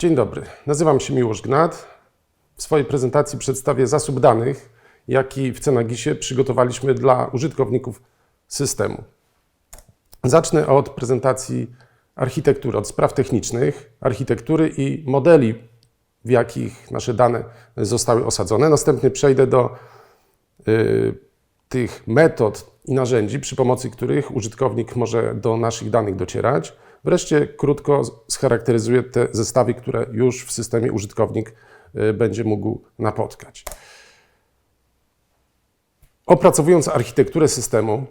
Dzień dobry, nazywam się Miłosz Gnat. W swojej prezentacji przedstawię zasób danych, jaki w Cenagisie przygotowaliśmy dla użytkowników systemu. Zacznę od prezentacji architektury, od spraw technicznych, architektury i modeli, w jakich nasze dane zostały osadzone. Następnie przejdę do y, tych metod i narzędzi, przy pomocy których użytkownik może do naszych danych docierać. Wreszcie krótko scharakteryzuję te zestawy, które już w systemie użytkownik y, będzie mógł napotkać. Opracowując architekturę systemu,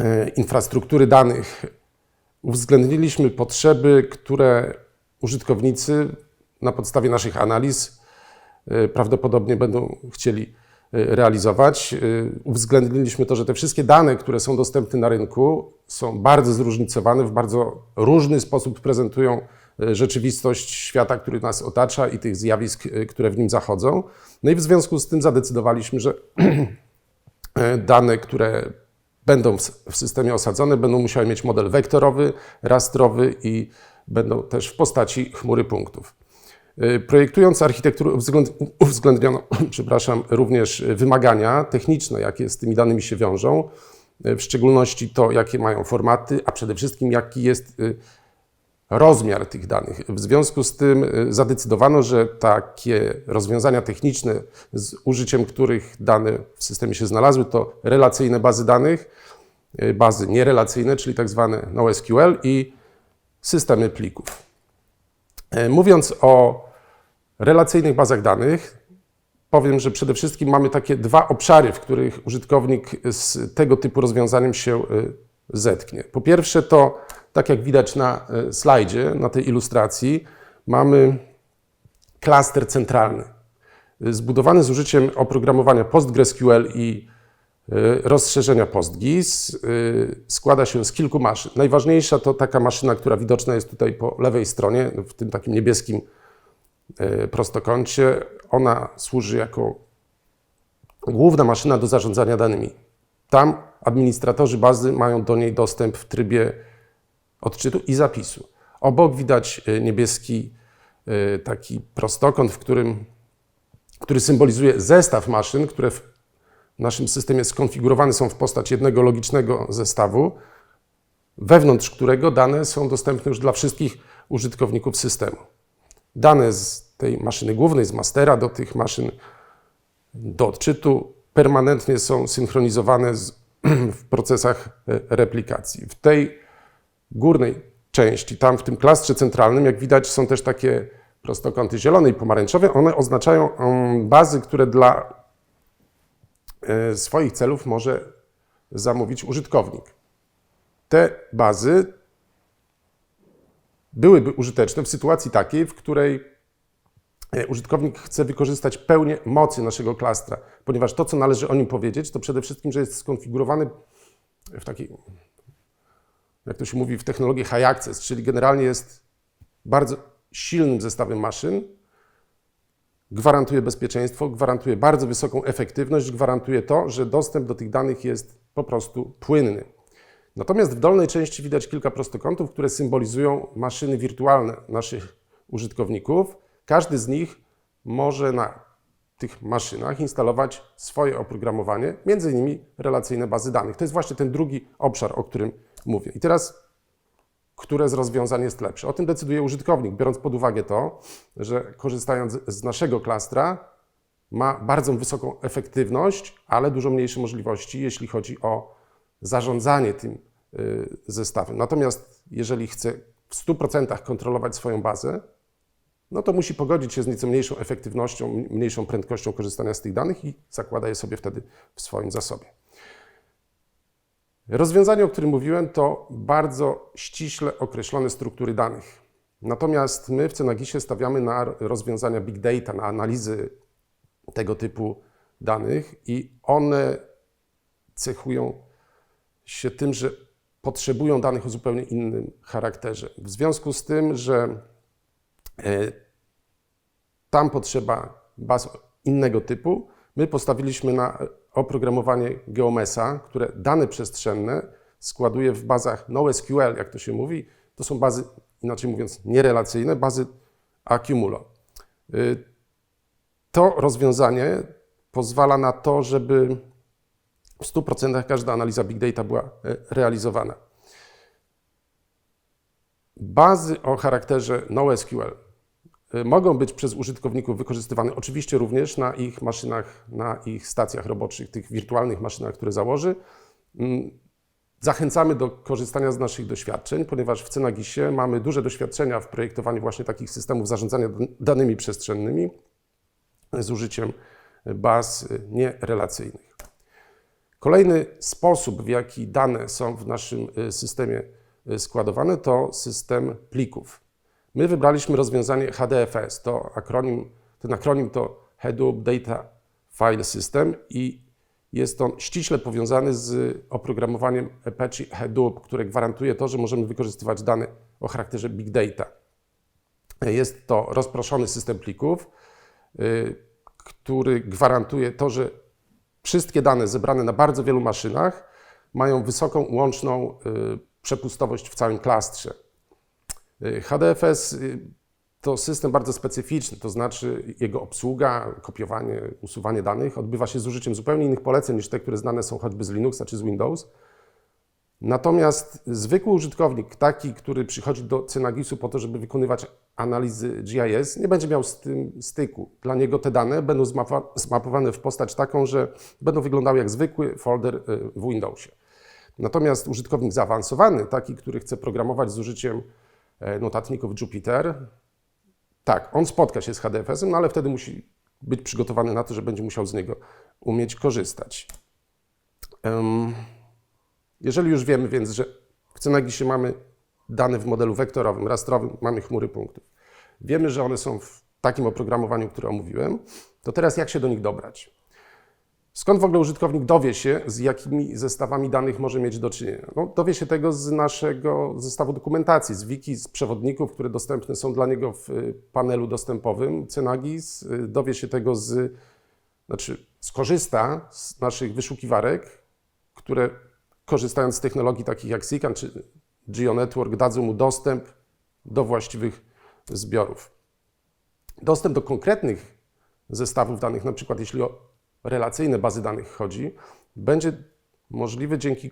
y, infrastruktury danych, uwzględniliśmy potrzeby, które użytkownicy na podstawie naszych analiz y, prawdopodobnie będą chcieli realizować. Y, Uwzględniliśmy to, że te wszystkie dane, które są dostępne na rynku, są bardzo zróżnicowane, w bardzo różny sposób prezentują y, rzeczywistość świata, który nas otacza i tych zjawisk, y, które w nim zachodzą. No i w związku z tym zadecydowaliśmy, że y, dane, które będą w systemie osadzone, będą musiały mieć model wektorowy, rastrowy i będą też w postaci chmury punktów. Y, Projektując architekturę uwzględ- uwzględniono przepraszam, również wymagania techniczne, jakie z tymi danymi się wiążą, y, w szczególności to, jakie mają formaty, a przede wszystkim jaki jest rozmiar tych danych. W związku z tym zadecydowano, że takie rozwiązania techniczne, z użyciem których dane w systemie się znalazły, to relacyjne bazy danych, bazy nierelacyjne, czyli tak zwane NoSQL i systemy plików. E, Mówiąc o relacyjnych bazach danych, powiem, że przede wszystkim mamy takie dwa obszary, w których użytkownik z tego typu rozwiązaniem się y, zetknie. Po pierwsze, to tak jak widać na y, slajdzie, na tej ilustracji, mamy klaster centralny, y, zbudowany z użyciem oprogramowania PostgreSQL i rozszerzenia PostGIS. Składa się z kilku maszyn. Najważniejsza to taka maszyna, która widoczna jest tutaj po lewej stronie, w tym takim niebieskim prostokącie. Ona służy jako główna maszyna do zarządzania danymi. Tam administratorzy bazy mają do niej dostęp w trybie odczytu i zapisu. Obok widać y, niebieski y, taki prostokąt, w którym, który symbolizuje zestaw maszyn, które w naszym systemie skonfigurowane są w postać jednego logicznego zestawu, wewnątrz którego dane są dostępne już dla wszystkich użytkowników systemu. Dane z tej maszyny głównej, z mastera do tych maszyn do odczytu permanentnie są synchronizowane z, w procesach e, replikacji. W tej górnej części, tam w tym klastrze centralnym, jak widać, są też takie prostokąty zielone i pomarańczowe. One oznaczają um, bazy, które dla e, swoich celów może zamówić użytkownik. Te bazy byłyby użyteczne w sytuacji takiej, w której e, użytkownik chce wykorzystać pełnię mocy naszego klastra, ponieważ to, co należy o nim powiedzieć, to przede wszystkim, że jest skonfigurowany w takiej, jak to się mówi w technologii high access, czyli generalnie jest bardzo silnym zestawem maszyn, gwarantuje bezpieczeństwo, gwarantuje bardzo wysoką efektywność, gwarantuje to, że dostęp do tych danych jest po prostu płynny. Natomiast w dolnej części widać kilka prostokątów, które symbolizują maszyny wirtualne naszych użytkowników. Każdy z nich może na tych maszynach instalować swoje oprogramowanie, między innymi relacyjne bazy danych. To jest właśnie ten drugi obszar, o którym mówię. I teraz, które z rozwiązań jest lepsze? O tym decyduje użytkownik, biorąc pod uwagę to, że korzystając z naszego klastra, ma bardzo wysoką efektywność, ale dużo mniejsze możliwości, jeśli chodzi o zarządzanie tym y, zestawem. Natomiast jeżeli chce w 100% kontrolować swoją bazę, no to musi pogodzić się z nieco mniejszą efektywnością, mniejszą prędkością korzystania z tych danych i zakłada je sobie wtedy w swoim zasobie. Rozwiązanie, o którym mówiłem, to bardzo ściśle określone struktury danych. Natomiast my w Cenagisie stawiamy na rozwiązania big data, na analizy tego typu danych i one cechują się tym, że potrzebują danych o zupełnie innym charakterze. W związku z tym, że e, tam potrzeba baz innego typu, my postawiliśmy na oprogramowanie Geomesa, które dane przestrzenne składuje w bazach NoSQL, jak to się mówi. To są bazy, inaczej mówiąc, nierelacyjne, bazy Accumulo. Y, To rozwiązanie pozwala na to, żeby w 100% każda analiza big data była e, realizowana. Bazy o charakterze NoSQL y, mogą być przez użytkowników wykorzystywane oczywiście również na ich maszynach, na ich stacjach roboczych, tych wirtualnych maszynach, które założy. Mm, Zachęcamy do korzystania z naszych doświadczeń, ponieważ w Cenagisie mamy duże doświadczenia w projektowaniu właśnie takich systemów zarządzania dan- danymi przestrzennymi z użyciem baz nierelacyjnych. Kolejny sposób, w jaki dane są w naszym y, systemie y, składowane, to system plików. My wybraliśmy rozwiązanie HDFS. To akronim, ten akronim to Hadoop Data File System i jest on ściśle powiązany z oprogramowaniem Apache Hadoop, które gwarantuje to, że możemy wykorzystywać dane o charakterze big data. Jest to rozproszony system plików, y, który gwarantuje to, że wszystkie dane zebrane na bardzo wielu maszynach mają wysoką łączną y, przepustowość w całym klastrze. Y, HDFS y, to system bardzo specyficzny, to znaczy jego obsługa, kopiowanie, usuwanie danych odbywa się z użyciem zupełnie innych poleceń niż te, które znane są choćby z Linuxa czy z Windows. Natomiast zwykły użytkownik, taki, który przychodzi do Cynagisu po to, żeby wykonywać analizy GIS, nie będzie miał z tym styku. Dla niego te dane będą zmapowane w postać taką, że będą wyglądały jak zwykły folder y, w Windowsie. Natomiast użytkownik zaawansowany, taki, który chce programować z użyciem e, notatników Jupyter, tak, on spotka się z HDFS-em, no ale wtedy musi być przygotowany na to, że będzie musiał z niego umieć korzystać. Jeżeli już wiemy więc, że w Cenagisie mamy dane w modelu wektorowym, rastrowym, mamy chmury punktów, wiemy, że one są w takim oprogramowaniu, które omówiłem, to teraz jak się do nich dobrać? Skąd w ogóle użytkownik dowie się, z jakimi zestawami danych może mieć do czynienia? No, dowie się tego z naszego zestawu dokumentacji, z wiki, z przewodników, które dostępne są dla niego w y, panelu dostępowym Cenagis. Y, Dowie się tego z, znaczy skorzysta z naszych wyszukiwarek, które korzystając z technologii takich jak SICAN czy GeoNetwork dadzą mu dostęp do właściwych zbiorów. Dostęp do konkretnych zestawów danych, na przykład jeśli o relacyjne bazy danych chodzi, będzie możliwy dzięki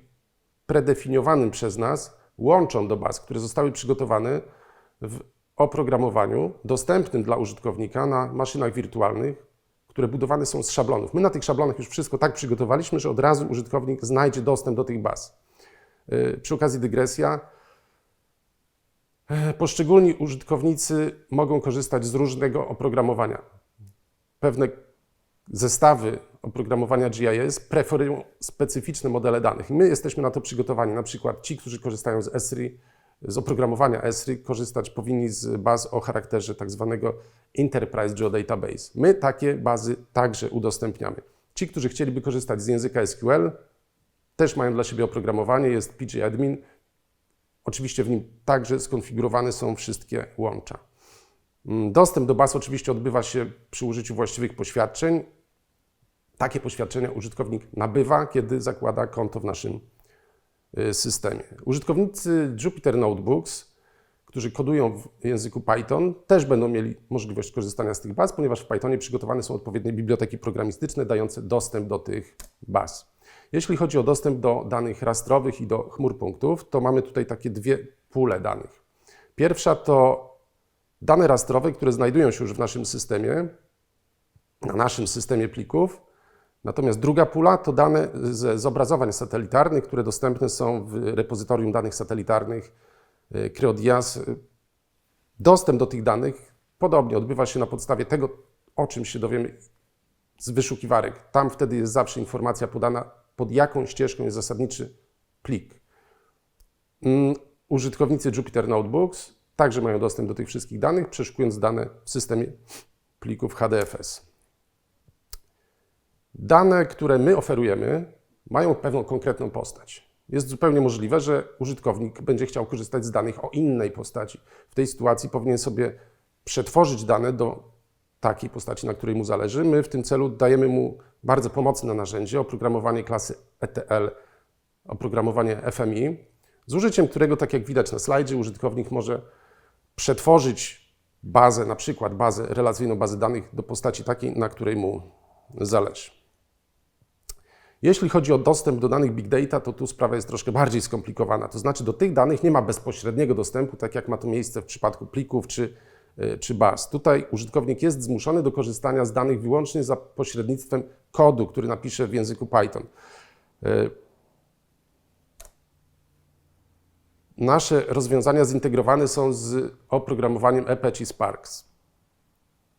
predefiniowanym przez nas łączom do baz, które zostały przygotowane w oprogramowaniu dostępnym dla użytkownika na maszynach wirtualnych, które budowane są z szablonów. My na tych szablonach już wszystko tak przygotowaliśmy, że od razu użytkownik znajdzie dostęp do tych baz. Yy, Przy okazji dygresja, poszczególni użytkownicy mogą korzystać z różnego oprogramowania. Pewne zestawy oprogramowania GIS preferują specyficzne modele danych. My jesteśmy na to przygotowani. Na przykład ci, którzy korzystają z ESRI, z oprogramowania ESRI, korzystać powinni z baz o charakterze tak zwanego Enterprise Geodatabase. My takie bazy także udostępniamy. Ci, którzy chcieliby korzystać z języka SQL, też mają dla siebie oprogramowanie, jest pgadmin. Oczywiście w nim także skonfigurowane są wszystkie łącza. Mm, Dostęp do baz oczywiście odbywa się przy użyciu właściwych poświadczeń. Takie poświadczenia użytkownik nabywa, kiedy zakłada konto w naszym y, systemie. Użytkownicy Jupyter Notebooks, którzy kodują w języku Python, też będą mieli możliwość korzystania z tych baz, ponieważ w Pythonie przygotowane są odpowiednie biblioteki programistyczne dające dostęp do tych baz. Jeśli chodzi o dostęp do danych rastrowych i do chmur punktów, to mamy tutaj takie dwie pule danych. Pierwsza to dane rastrowe, które znajdują się już w naszym systemie, na naszym systemie plików. Natomiast druga pula to dane z zobrazowań satelitarnych, które dostępne są w repozytorium danych satelitarnych y, CryoDias. Dostęp do tych danych podobnie odbywa się na podstawie tego, o czym się dowiemy z wyszukiwarek. Tam wtedy jest zawsze informacja podana, pod jaką ścieżką jest zasadniczy plik. Mm, Użytkownicy Jupyter Notebooks także mają dostęp do tych wszystkich danych, przeszukując dane w systemie plików HDFS. Dane, które my oferujemy, mają pewną konkretną postać. Jest zupełnie możliwe, że użytkownik będzie chciał korzystać z danych o innej postaci. W tej sytuacji powinien sobie przetworzyć dane do takiej postaci, na której mu zależy. My w tym celu dajemy mu bardzo pomocne narzędzie, oprogramowanie klasy ETL, oprogramowanie FMI, z użyciem którego, tak jak widać na slajdzie, użytkownik może przetworzyć bazę, na przykład bazę, relacyjną bazę danych do postaci takiej, na której mu zależy. Jeśli chodzi o dostęp do danych big data, to tu sprawa jest troszkę bardziej skomplikowana. To znaczy, do tych danych nie ma bezpośredniego dostępu, tak jak ma to miejsce w przypadku plików czy, czy baz. Tutaj użytkownik jest zmuszony do korzystania z danych wyłącznie za pośrednictwem kodu, który napisze w języku Python. Y, Nasze rozwiązania zintegrowane są z oprogramowaniem Apache Sparks.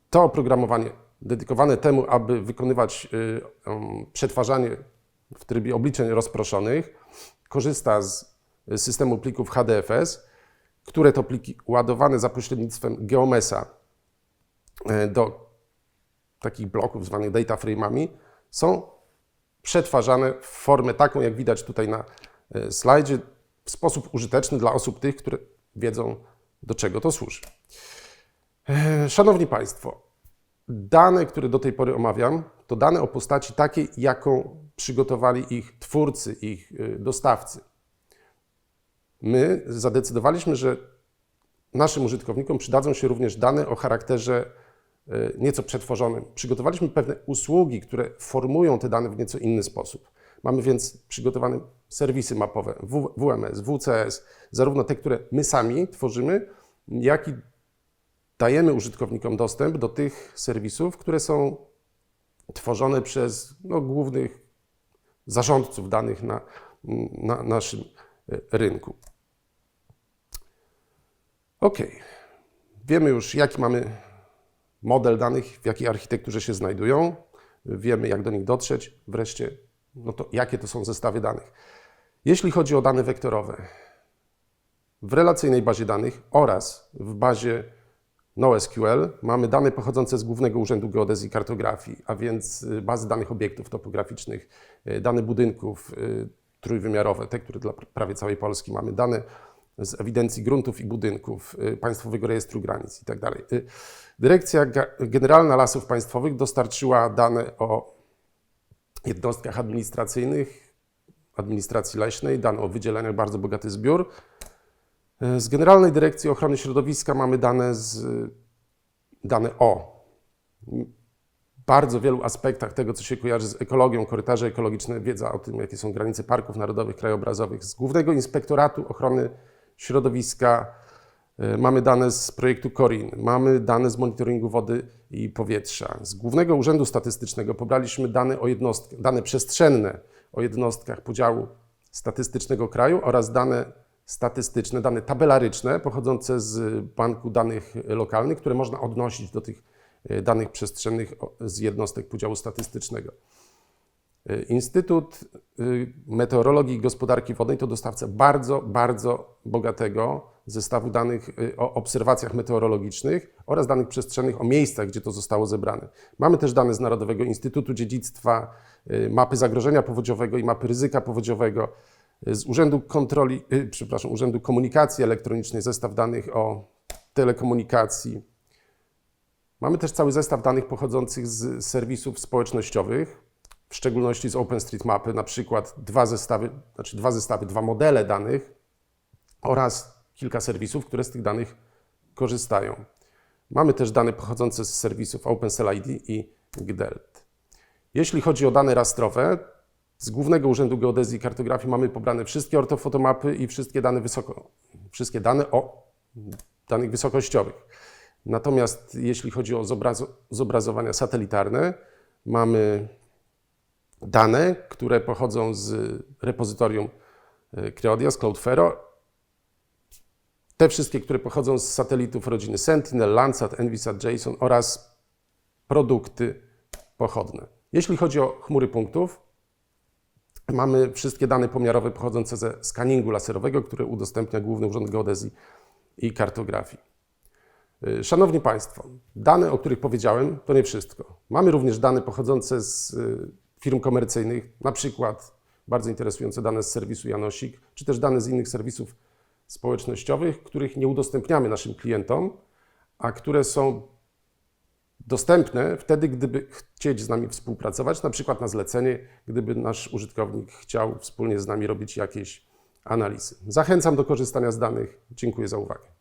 To oprogramowanie dedykowane temu, aby wykonywać y, przetwarzanie w trybie obliczeń rozproszonych, korzysta z systemu plików HDFS, które to pliki ładowane za pośrednictwem Geomesa y, do takich bloków zwanych data frame'ami są przetwarzane w formę taką, jak widać tutaj na y, slajdzie, w sposób użyteczny dla osób tych, które wiedzą, do czego to służy. E, Szanowni Państwo, dane, które do tej pory omawiam, to dane o postaci takiej, jaką przygotowali ich twórcy, ich dostawcy. My zadecydowaliśmy, że naszym użytkownikom przydadzą się również dane o charakterze y, nieco przetworzonym. Przygotowaliśmy pewne usługi, które formują te dane w nieco inny sposób. Mamy więc przygotowane serwisy mapowe WMS, WCS, zarówno te, które my sami tworzymy, jak i dajemy użytkownikom dostęp do tych serwisów, które są tworzone przez no, głównych zarządców danych na, na naszym e, rynku. OK. Wiemy już, jaki mamy model danych, w jakiej architekturze się znajdują. Wiemy, jak do nich dotrzeć. Wreszcie, no to jakie to są zestawy danych. Jeśli chodzi o dane wektorowe, w relacyjnej bazie danych oraz w bazie NoSQL mamy dane pochodzące z Głównego Urzędu Geodezji i Kartografii, a więc y, bazy danych obiektów topograficznych, y, dane budynków y, trójwymiarowe, te, które dla pr- prawie całej Polski mamy, dane z ewidencji gruntów i budynków, y, Państwowego Rejestru Granic itd. Y, Dyrekcja Generalna Lasów Państwowych dostarczyła dane o jednostkach administracyjnych, administracji leśnej, dane o wydzieleniach, bardzo bogaty zbiór. Z Generalnej Dyrekcji Ochrony Środowiska mamy dane, z, dane o bardzo wielu aspektach tego, co się kojarzy z ekologią, korytarze ekologiczne, wiedza o tym, jakie są granice parków narodowych, krajobrazowych. Z Głównego Inspektoratu Ochrony Środowiska y, mamy dane z projektu CORIN, mamy dane z monitoringu wody i powietrza. Z Głównego Urzędu Statystycznego pobraliśmy dane o jednostkach, dane przestrzenne o jednostkach podziału statystycznego kraju oraz dane statystyczne, dane tabelaryczne pochodzące z banku danych lokalnych, które można odnosić do tych e, danych przestrzennych z jednostek podziału statystycznego. Instytut y, Meteorologii i Gospodarki Wodnej to dostawca bardzo, bardzo bogatego zestawu danych y, o obserwacjach meteorologicznych oraz danych przestrzennych o miejscach, gdzie to zostało zebrane. Mamy też dane z Narodowego Instytutu Dziedzictwa, y, mapy zagrożenia powodziowego i mapy ryzyka powodziowego, z Urzędu Kontroli, przepraszam, Urzędu Komunikacji Elektronicznej, zestaw danych o telekomunikacji. Mamy też cały zestaw danych pochodzących z serwisów społecznościowych, w szczególności z OpenStreetMapy, na przykład dwa zestawy, znaczy dwa zestawy, dwa modele danych oraz kilka serwisów, które z tych danych korzystają. Mamy też dane pochodzące z serwisów OpenCellID i GDELT. Jeśli chodzi o dane rastrowe, z Głównego Urzędu Geodezji i Kartografii mamy pobrane wszystkie ortofotomapy i wszystkie dane wysoko, wszystkie dane o danych wysokościowych. Natomiast jeśli chodzi o zobrazo, zobrazowania satelitarne, mamy dane, które pochodzą z repozytorium e, Creodia, z. Te wszystkie, które pochodzą z satelitów rodziny Sentinel, Landsat, Envisat, JSON oraz produkty pochodne. Jeśli chodzi o chmury punktów, mamy wszystkie dane pomiarowe pochodzące ze skaningu laserowego, które udostępnia Główny Urząd Geodezji i Kartografii. Y, Szanowni Państwo, dane, o których powiedziałem, to nie wszystko. Mamy również dane pochodzące z y, firm komercyjnych, na przykład bardzo interesujące dane z serwisu Janosik, czy też dane z innych serwisów społecznościowych, których nie udostępniamy naszym klientom, a które są dostępne wtedy, gdyby chcieć z nami współpracować, na przykład na zlecenie, gdyby nasz użytkownik chciał wspólnie z nami robić jakieś analizy. Zachęcam do korzystania z danych. Dziękuję za uwagę.